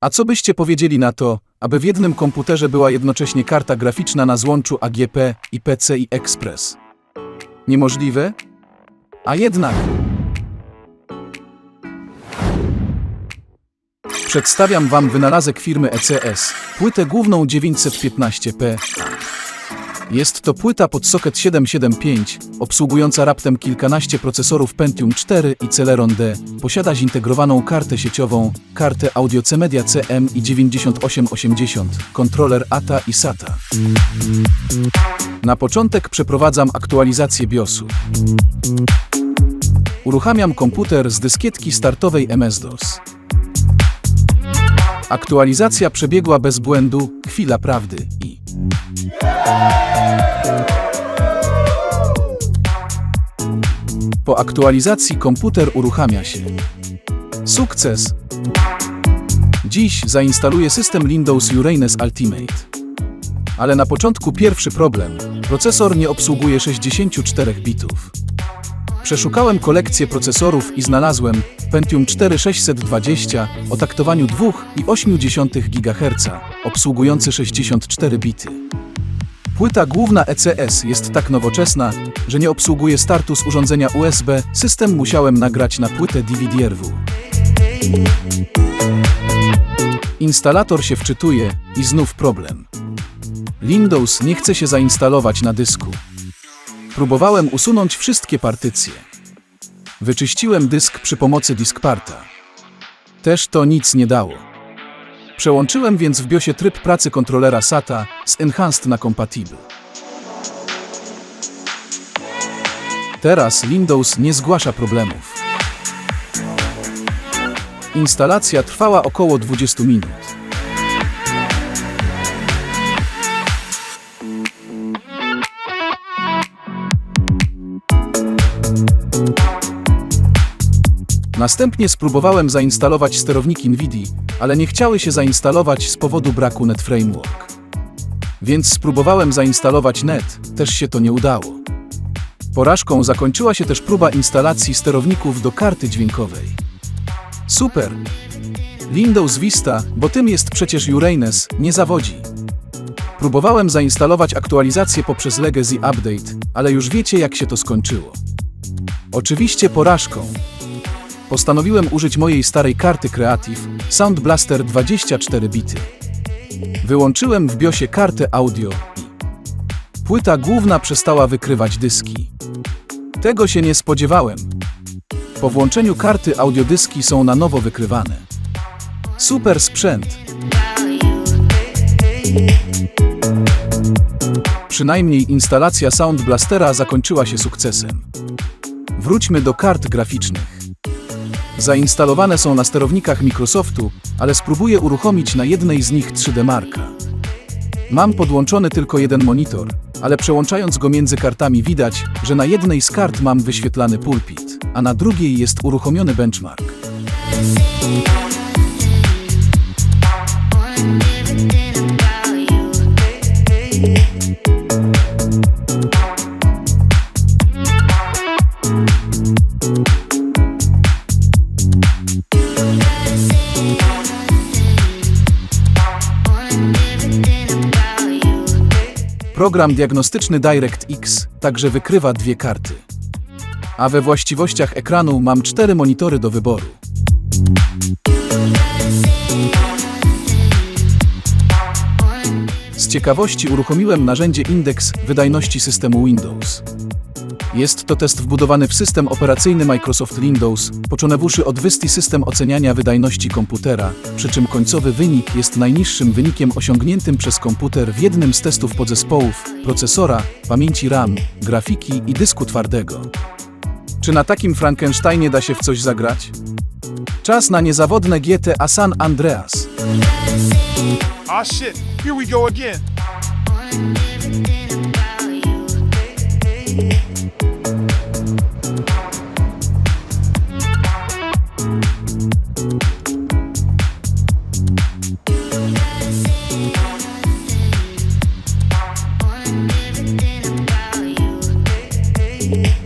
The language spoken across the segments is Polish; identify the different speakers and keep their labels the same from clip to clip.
Speaker 1: A co byście powiedzieli na to, aby w jednym komputerze była jednocześnie karta graficzna na złączu AGP i PCI Express? Niemożliwe? A jednak. Przedstawiam Wam wynalazek firmy ECS, płytę główną 915p. Jest to płyta pod socket 775, obsługująca raptem kilkanaście procesorów Pentium 4 i Celeron D. Posiada zintegrowaną kartę sieciową, kartę audio C-Media CM i 9880, kontroler ATA i SATA. Na początek przeprowadzam aktualizację BIOSu. Uruchamiam komputer z dyskietki startowej MS-DOS. Aktualizacja przebiegła bez błędu, chwila prawdy i... Po aktualizacji komputer uruchamia się. Sukces! Dziś zainstaluję system Windows Uranus Ultimate. Ale na początku pierwszy problem. Procesor nie obsługuje 64 bitów. Przeszukałem kolekcję procesorów i znalazłem Pentium 4 620 o taktowaniu 2,8 GHz, obsługujący 64 bity. Płyta główna ECS jest tak nowoczesna, że nie obsługuje startu z urządzenia USB. System musiałem nagrać na płytę DVD-RW. Instalator się wczytuje i znów problem. Windows nie chce się zainstalować na dysku. Próbowałem usunąć wszystkie partycje. Wyczyściłem dysk przy pomocy diskparta. Też to nic nie dało. Przełączyłem więc w BIOSie tryb pracy kontrolera SATA z Enhanced na Compatible. Teraz Windows nie zgłasza problemów. Instalacja trwała około 20 minut. Następnie spróbowałem zainstalować sterowniki NVIDIA, ale nie chciały się zainstalować z powodu braku Net Framework. Więc spróbowałem zainstalować Net, też się to nie udało. Porażką zakończyła się też próba instalacji sterowników do karty dźwiękowej. Super! Windows Vista, bo tym jest przecież Uranus, nie zawodzi. Próbowałem zainstalować aktualizację poprzez Legacy Update, ale już wiecie jak się to skończyło. Oczywiście porażką. Postanowiłem użyć mojej starej karty Creative Sound Blaster 24 bity. Wyłączyłem w BIOSie kartę audio płyta główna przestała wykrywać dyski. Tego się nie spodziewałem. Po włączeniu karty audiodyski są na nowo wykrywane. Super sprzęt. Przynajmniej instalacja Sound Blastera zakończyła się sukcesem. Wróćmy do kart graficznych. Zainstalowane są na sterownikach Microsoftu, ale spróbuję uruchomić na jednej z nich 3D Marka. Mam podłączony tylko jeden monitor, ale przełączając go między kartami widać, że na jednej z kart mam wyświetlany pulpit, a na drugiej jest uruchomiony benchmark. Program diagnostyczny DirectX także wykrywa dwie karty. A we właściwościach ekranu mam cztery monitory do wyboru. Z ciekawości uruchomiłem narzędzie indeks wydajności systemu Windows. Jest to test wbudowany w system operacyjny Microsoft Windows, począwszy od WYSTI system oceniania wydajności komputera, przy czym końcowy wynik jest najniższym wynikiem osiągniętym przez komputer w jednym z testów podzespołów, procesora, pamięci RAM, grafiki i dysku twardego. Czy na takim Frankensteinie da się w coś zagrać? Czas na niezawodne GTA San Andreas.
Speaker 2: Ah shit, here we go again. yeah.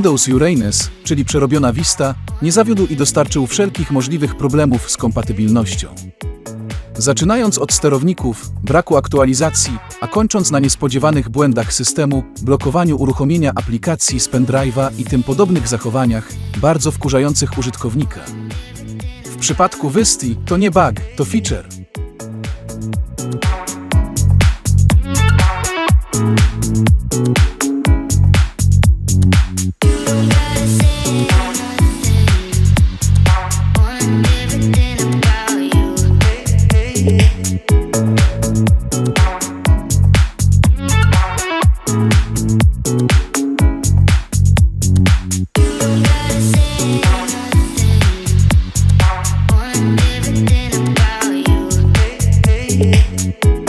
Speaker 1: Windows Uranus, czyli przerobiona Vista, nie zawiódł i dostarczył wszelkich możliwych problemów z kompatybilnością. Zaczynając od sterowników, braku aktualizacji, a kończąc na niespodziewanych błędach systemu, blokowaniu uruchomienia aplikacji z pendrive'a i tym podobnych zachowaniach, bardzo wkurzających użytkownika. W przypadku Visti to nie bug, to feature. Thank you.